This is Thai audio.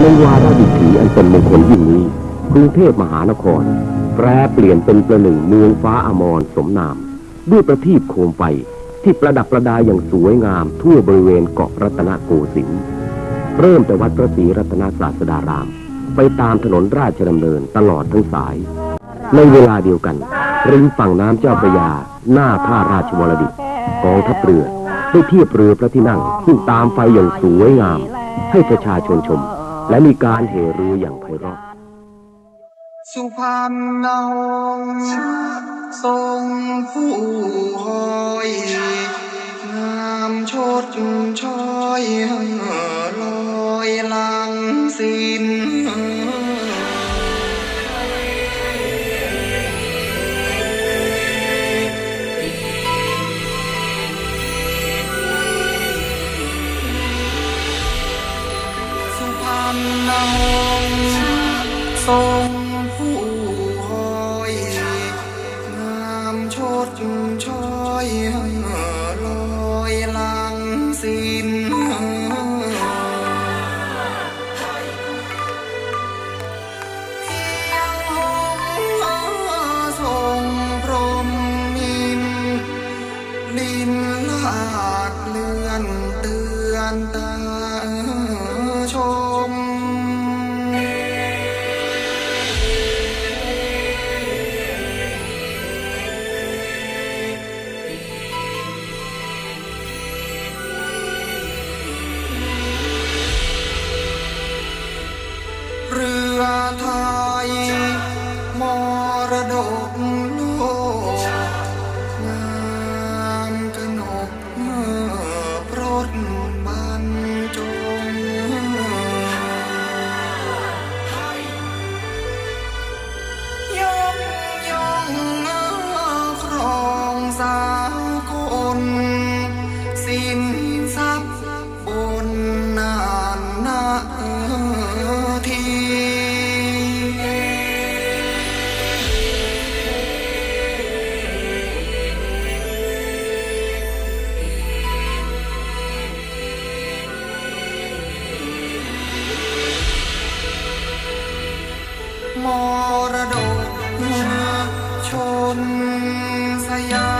ในวาระดิถีอันเป็นมงคลยิ่งนี้กรุงเทพมหานคร แปรเปลี่ยนเป็นประหนึ่งเมืองฟ้าอมรสมนาม ด้วยประทีปโคมไฟที่ประดับประดาอย่างสวยงามทั่วบริเวณเกาะรัตนโกสินทร์เริ่มแต่วัดพระศรีรัตนศาสดาราม ไปตามถนนราชดำเนินตลอดทั้งสาย ในเวลาเดียวกัน ริมฝั่งน้ำเจ้าพระยา หน้าท่าราชวรดิตกองทัพเรือได้เทียบเรือพระที่นั่งขึ้นตามไฟอย่างสวยงาม ให้ประชาชนชม และมีการเหรืออย่างไพเราะ สุพรรณนองทรงผู้หอย งามโชดชอย สุพ ส